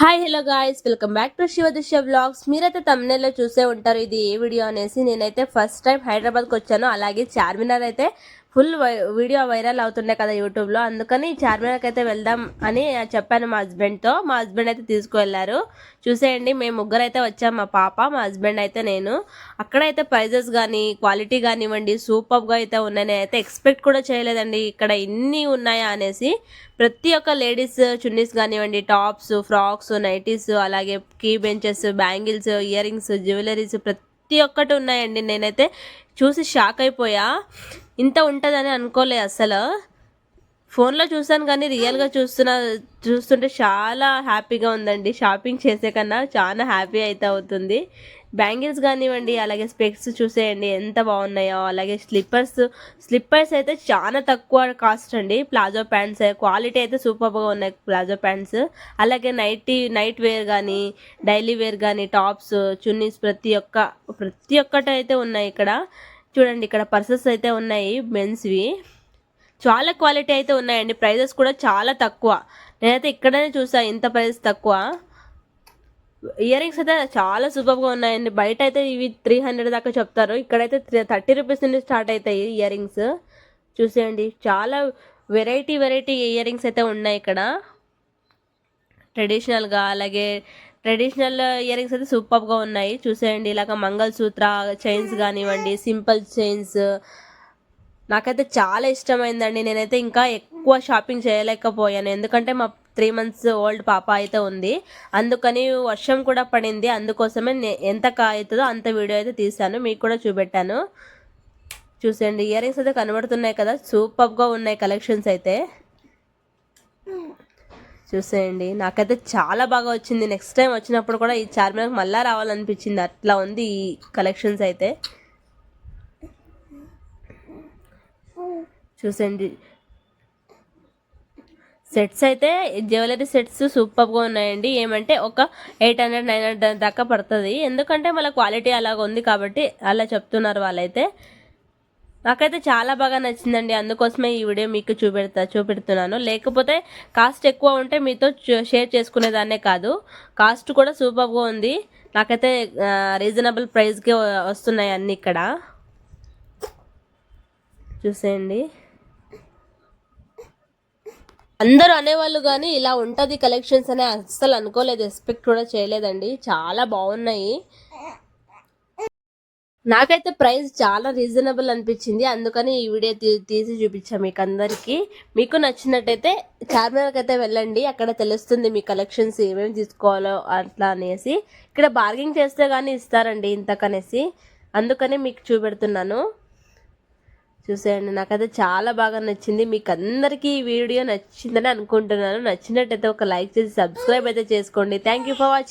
Hi hello guys welcome back to Sivadrishya Disha vlogs మీరైతే తమిళలో చూసే ఉంటారు ఇది ఏ వీడియో అనేసి. నేనైతే ఫస్ట్ టైం హైదరాబాద్కి వచ్చాను. అలాగే చార్మినార్ అయితే ఫుల్ వీడియో వైరల్ అవుతుండే కదా యూట్యూబ్లో. అందుకని చార్మినార్కి అయితే వెళ్దాం అని చెప్పాను మా హస్బెండ్తో. మా హస్బెండ్ అయితే తీసుకువెళ్ళారు. చూసేయండి మేము ముగ్గురు అయితే వచ్చాం మా పాప మా హస్బెండ్ అయితే నేను. అక్కడైతే ప్రైజెస్ కానీ క్వాలిటీ కానివ్వండి సూపర్గా అయితే ఉన్నాయని అయితే ఎక్స్పెక్ట్ కూడా చేయలేదండి. ఇక్కడ ఇన్ని ఉన్నాయా అనేసి. ప్రతి ఒక్క లేడీస్ చున్నీస్ కానివ్వండి టాప్స్ ఫ్రాక్స్ నైటీస్ అలాగే key bunches bangles ear rings jewelleries ప్రతి ప్రతి ఒక్కటి ఉన్నాయండి. నేనైతే చూసి షాక్ అయిపోయా. ఇంత ఉంటుందని అనుకోలే అసలు. ఫోన్లో చూసాను కానీ రియల్గా చూస్తున్న చూస్తుంటే చాలా హ్యాపీగా ఉందండి. షాపింగ్ చేసే కన్నా చాలా హ్యాపీ అయితే అవుతుంది. బ్యాంగిల్స్ కానివ్వండి అలాగే స్పెక్స్ చూసేయండి ఎంత బాగున్నాయో. అలాగే స్లిప్పర్స్ స్లిప్పర్స్ అయితే చాలా తక్కువ కాస్ట్ అండి. ప్లాజో ప్యాంట్స్ క్వాలిటీ అయితే సూపర్గా ఉన్నాయి ప్లాజో ప్యాంట్స్. అలాగే నైట్ నైట్ వేర్ కానీ డైలీ వేర్ కానీ టాప్స్ చున్నీస్ ప్రతి ఒక్క ప్రతి ఒక్కటి అయితే ఉన్నాయి ఇక్కడ. చూడండి ఇక్కడ పర్సెస్ అయితే ఉన్నాయి మెన్స్వి చాలా క్వాలిటీ అయితే ఉన్నాయండి. ప్రైజెస్ కూడా చాలా తక్కువ. నేనైతే ఇక్కడనే చూసా ఇంత ప్రైస్ తక్కువ. ఇయర్ రింగ్స్ అయితే చాలా సూపర్గా ఉన్నాయండి. బయట అయితే ఇవి త్రీ హండ్రెడ్ దాకా చెప్తారు. ఇక్కడైతే థర్టీ రూపీస్ నుండి స్టార్ట్ అవుతాయి ఇయర్ రింగ్స్ చూసేయండి. చాలా వెరైటీ వెరైటీ ఇయర్ రింగ్స్ అయితే ఉన్నాయి ఇక్కడ. ట్రెడిషనల్గా అలాగే ట్రెడిషనల్ ఇయర్ రింగ్స్ అయితే సూపర్గా ఉన్నాయి. చూసేయండి. ఇలాగ మంగళసూత్ర చైన్స్ కానివ్వండి సింపుల్ చైన్స్. నాకైతే చాలా ఇష్టమైందండి. నేనైతే ఇంకా ఎక్కువ షాపింగ్ చేయలేకపోయాను. ఎందుకంటే మా త్రీ మంత్స్ ఓల్డ్ పాప అయితే ఉంది. అందుకని వర్షం కూడా పడింది. అందుకోసమే ఎంత అవుతుందో అంత వీడియో అయితే తీశాను. మీకు కూడా చూపెట్టాను. చూసేయండి. ఇయర్ రింగ్స్ అయితే కనబడుతున్నాయి కదా. సూపర్గా ఉన్నాయి కలెక్షన్స్ అయితే. చూసేయండి. నాకైతే చాలా బాగా వచ్చింది. నెక్స్ట్ టైం వచ్చినప్పుడు కూడా ఈ చార్మినార్కి మళ్ళీ రావాలనిపించింది. అట్లా ఉంది ఈ కలెక్షన్స్ అయితే. చూసండి సెట్స్ అయితే జ్యువెలరీ సెట్స్ సూపర్గా ఉన్నాయండి. ఏమంటే ఒక ఎయిట్ హండ్రెడ్ నైన్ హండ్రెడ్ దాకా పడుతుంది. ఎందుకంటే మళ్ళీ క్వాలిటీ అలాగ ఉంది కాబట్టి అలా చెప్తున్నారు వాళ్ళైతే. నాకైతే చాలా బాగా నచ్చిందండి. అందుకోసమే ఈ వీడియో మీకు చూపెడతా చూపెడుతున్నాను. లేకపోతే కాస్ట్ ఎక్కువ ఉంటే మీతో షేర్ చేసుకునేదాన్నే కాదు. కాస్ట్ కూడా సూపర్గా ఉంది. నాకైతే రీజనబుల్ ప్రైస్కే వస్తున్నాయి అన్నీ ఇక్కడ. చూసేయండి. అందరూ అనేవాళ్ళు కానీ ఇలా ఉంటుంది కలెక్షన్స్ అనే అస్సలు అనుకోలేదు ఎక్స్పెక్ట్ కూడా చేయలేదండి. చాలా బాగున్నాయి. నాకైతే ప్రైస్ చాలా రీజనబుల్ అనిపించింది. అందుకని ఈ వీడియో తీ- తీసి చూపించాం మీకు అందరికీ మీకు నచ్చినట్టయితే చార్మినార్కి అయితే వెళ్ళండి. అక్కడ తెలుస్తుంది మీ కలెక్షన్స్ ఏమేమి తీసుకోవాలో అట్లా అనేసి. ఇక్కడ బార్గింగ్ చేస్తే కానీ ఇస్తారండి ఇంతకనేసి. అందుకని మీకు చూపెడుతున్నాను. చూసేయండి. నాకైతే చాలా బాగా నచ్చింది. మీకు అందరికీ ఈ వీడియో నచ్చిందని అనుకుంటున్నాను. నచ్చినట్టయితే ఒక లైక్ చేసి సబ్స్క్రైబ్ అయితే చేసుకోండి. Thank you for watching